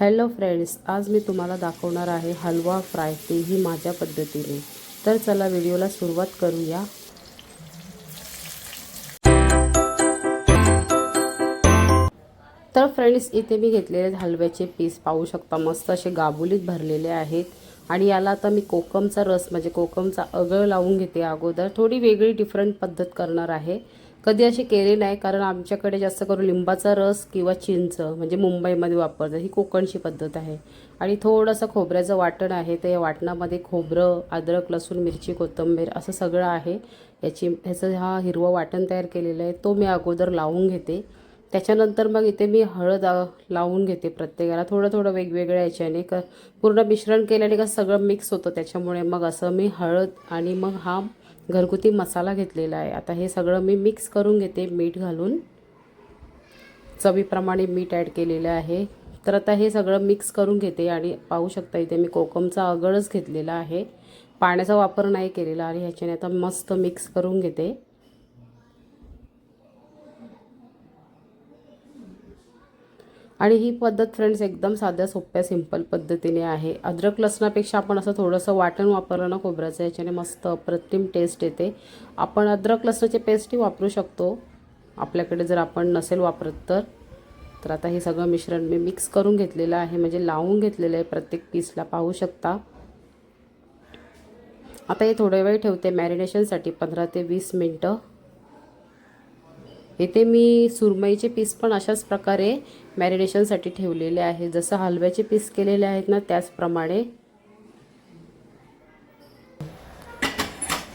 Hello friends आज मी तुम्हाला दाखवणार आहे हलवा फ्राय तेही माझ्या पद्धतीने. तर चला व्हिडिओला सुरुवात करूया. तर फ्रेंड्स इथे मी घेतलेले हलव्याचे पीस पाहू शकता मस्त असे गाबुलीत भरलेले आहेत. आणि याला आता मी कोकमचा रस म्हणजे कोकमचा अगळ लावून घेते अगोदर. थोडी वेगळी डिफरंट पद्धत करणार आहे. कधी अशी केले नाही कारण आमच्याकडे जास्त करून लिंबाचा रस किंवा चिंच म्हणजे मुंबईमध्ये वापरतात. ही कोकणची पद्धत आहे. आणि थोडंसं खोबऱ्याचं वाटण आहे तर या वाटणामध्ये खोबरं अद्रक लसूण मिरची कोथिंबीर असं सगळं आहे. याची ह्याचं हा हिरवं वाटण तयार केलेलं आहे. तो मी अगोदर लावून घेते. त्याच्यानंतर मग इथे मी हळद लावून घेते प्रत्येकाला. थोडं थोडं वेगवेगळ्या याच्याने क पूर्ण मिश्रण केल्याने का सगळं मिक्स होतं. त्याच्यामुळे मग असं मी हळद आणि मग हा घरगुती मसाला घेतलेला आहे. आता हे सगळं मी मिक्स करून घेते मीठ घालून. चवीप्रमाणे मीठ ॲड केलेलं आहे. तर आता हे सगळं मिक्स करून घेते आणि पाहू शकता इथे मी कोकमचा अगळच घेतलेला आहे. पाण्याचा वापर नाही केलेला आणि ह्याच्याने आता मस्त मिक्स करून घेते. आणि ही पद्धत फ्रेंड्स एकदम साध्या सोप्या सिंपल पद्धतीने आहे. अद्रक लसणापेक्षा आपण असं थोडंसं वाटण वापरलं ना खोबऱ्याचं याच्याने मस्त अप्रतिम टेस्ट येते. आपण अद्रक लसणाची पेस्टही वापरू शकतो. आपल्याकडे जर आपण नसेल वापरत तर. तर आता हे सगळं मिश्रण मी मिक्स करून घेतलेलं आहे. म्हणजे लावून घेतलेलं आहे प्रत्येक पीसला पाहू शकता. आता हे थोडे वेळ ठेवते मॅरिनेशनसाठी पंधरा ते वीस मिनटं. इथे मी सुरमईचे पीस पण अशाच प्रकारे मॅरिनेशनसाठी ठेवलेले आहे जसं हलव्याचे पीस केलेले आहेत ना त्याचप्रमाणे.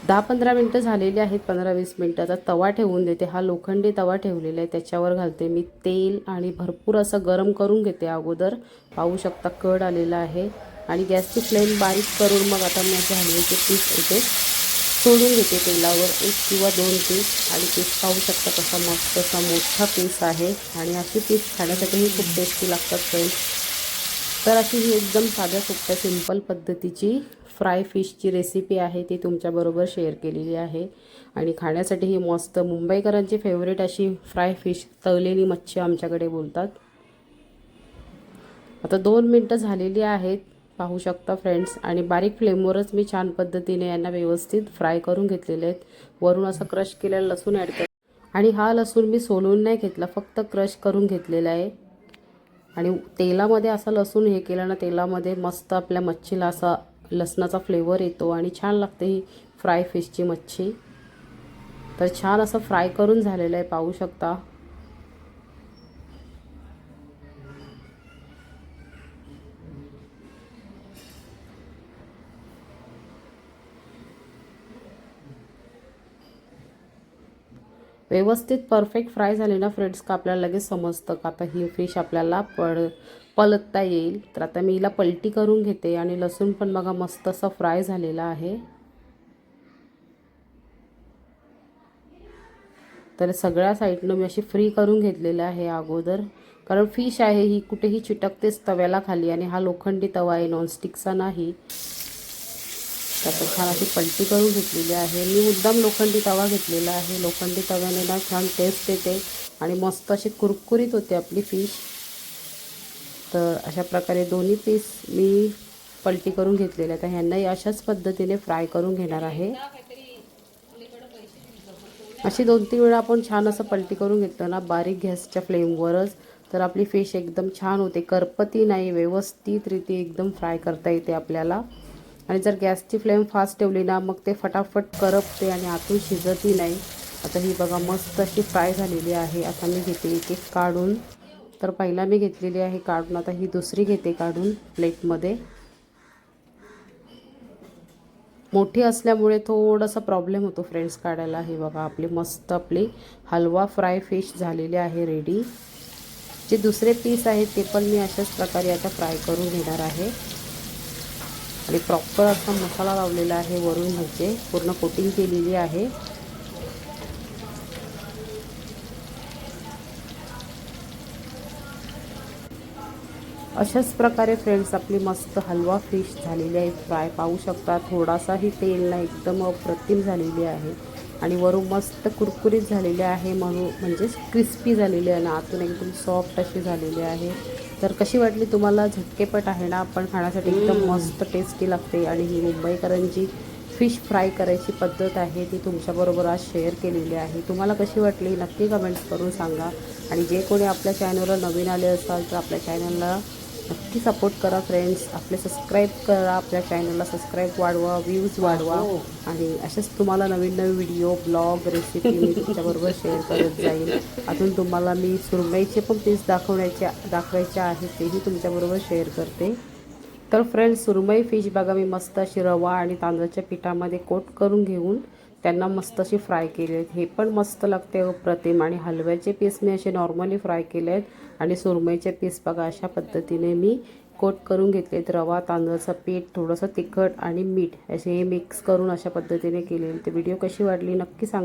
दहा पंधरा मिनटं झालेली आहेत पंधरा वीस मिनटाचा तवा ठेवून देते. हा लोखंडी तवा ठेवलेला आहे. त्याच्यावर घालते मी तेल आणि भरपूर असं गरम करून घेते अगोदर. पाहू शकता कड आलेला आहे. आणि गॅसची फ्लेम बारीक करून मग आता मी असे हलव्याचे पीस इथे सोडून घेते तेलावर एक किंवा दोन पीस. आणि पीस पाहू शकता कसा मस्त असा मोठा पीस आहे. आणि अशी पीस खाण्यासाठीही खूप टेस्टी लागतात फ्रेंड्स. तर अशी ही एकदम साध्या सोप्या सिंपल पद्धतीची फ्राय फिशची रेसिपी आहे. ती तुमच्याबरोबर शेअर केलेली आहे. आणि खाण्यासाठी ही मस्त मुंबईकरांची फेवरेट अशी फ्राय फिश तळलेली मच्छी आमच्याकडे बोलतात. आता दोन मिनटं झालेली आहेत. पाहू शकता फ्रेंड्स आणि बारीक फ्लेमवरच मी छान पद्धतीने यांना व्यवस्थित फ्राय करून घेतलेले आहेत. वरून असं क्रश केलेलं लसूण ॲड कर आणि हा लसूण मी सोलून नाही घेतला फक्त क्रश करून घेतलेला आहे. आणि तेलामध्ये असं लसूण हे केलं ना तेलामध्ये मस्त आपल्या मच्छीला असा लसणाचा फ्लेवर येतो आणि छान लागते ही फ्राय फिशची मच्छी. तर छान असं फ्राय करून झालेलं आहे पाहू शकता. व्यवस्थित परफेक्ट फ्राय झाले ना फ्रेंड्स का आपल्याला लगेच समजतं का? आता ही फिश आपल्याला पड पलटता येईल. तर आता मी हिला पलटी करून घेते आणि लसूण पण बघा मस्त असं फ्राय झालेला आहे. तर सगळ्या साईडनं मी अशी फ्री करून घेतलेलं आहे अगोदर. कारण फिश आहे ही कुठेही चिटकतेच तव्याला खाली आणि हा लोखंडी तवा आहे नॉनस्टिकचा नाही. तर छान अशी पलटी करून घेतलेली आहे. मी मुद्दाम लोखंडी तवा घेतलेला आहे. लोखंडी तव्याने ना छान टेस्ट येते आणि मस्त अशी कुरकुरीत होते आपली फिश तर अशा प्रकारे दोन्ही पीस मी पलटी करून घेतलेल्या तर ह्यांनाही अशाच पद्धतीने फ्राय करून घेणार आहे. अशी दोन तीन वेळा आपण छान असं पलटी करून घेतलं ना बारीक गॅसच्या फ्लेमवरच तर आपली फिश एकदम छान होते. करपती नाही व्यवस्थितरीती एकदम फ्राय करता येते आपल्याला. आणि जर गॅसची फ्लेम फास्ट ठेवली ना मग ते फटाफट करपते आणि आतून शिजतही नाही. आता ही बघा मस्त अशी फ्राय झालेली आहे. आता मी घेते एक एक काढून. तर पहिला मी घेतलेली आहे काढून. आता ही दुसरी घेते काढून प्लेटमध्ये. मोठी असल्यामुळे थोडासा प्रॉब्लेम होतो फ्रेंड्स काढायला. हे बघा आपली मस्त आपली हलवा फ्राय फिश झालेली आहे रेडी. जे दुसरे पीस आहेत ते पण मी अशाच प्रकारे आता फ्राय करून घेणार आहे. आणि प्रॉपर असा मसाला लावलेला आहे वरून ह्याचे. पूर्ण कोटिंग केलेली आहे. अशाच प्रकारे फ्रेंड्स आपली मस्त हलवा फिश झालेली आहे. फ्राय पाहू शकता. थोडासाही तेल नाही एकदम अप्रतिम झालेली आहे. आणि वरून मस्त कुरकुरीत झालेले आहे म्हणून म्हणजेच क्रिस्पी झालेली आहे आणि आतून एकदम सॉफ्ट अशी झालेली आहे. तर कशी वाटली तुम्हाला? झटकेपट आहे ना पण खाण्यासाठी एकदम मस्त टेस्टी लागते. आणि ही मुंबईकरांची फिश फ्राय करायची पद्धत आहे ती तुमच्याबरोबर आज शेअर केलेली आहे. तुम्हाला कशी वाटली? नक्की कमेंट्स करून सांगा. आणि जे कोणी आपल्या चॅनलवर नवीन आले असाल तर आपल्या चॅनलला नक्की सपोर्ट करा फ्रेंड्स आपले सबस्क्राईब करा आपल्या चॅनलला सबस्क्राईब वाढवा व्ह्यूज वाढवा. आणि असेच तुम्हाला नवीन नवीन व्हिडिओ ब्लॉग रेसिपी मी तुमच्याबरोबर शेअर करत जाईल अजून तुम्हाला मी सुरमईचे पण पीस दाखवण्याचे दाखवायचे आहेत तेही तुमच्याबरोबर शेअर करते. तर फ्रेंड्स सुरमई फिश बघा मी मस्त अशी रवा आणि तांदळाच्या पिठामध्ये कोट करून घेऊन त्यांना मस्त अशी फ्राय केले आहेत. हे पण मस्त लागते हो, अप्रतिम आणि हलव्याचे पीस मी असे नॉर्मली फ्राय केले आहेत. आणि सुरमईचे पीस बघा अशा पद्धतीने मी कोट करून घेतले आहेत. रवा तांदळाचं पीठ थोडंसं तिखट आणि मीठ असे हे मिक्स करून अशा पद्धतीने केले ते व्हिडिओ कशी वाटली नक्की सांगा.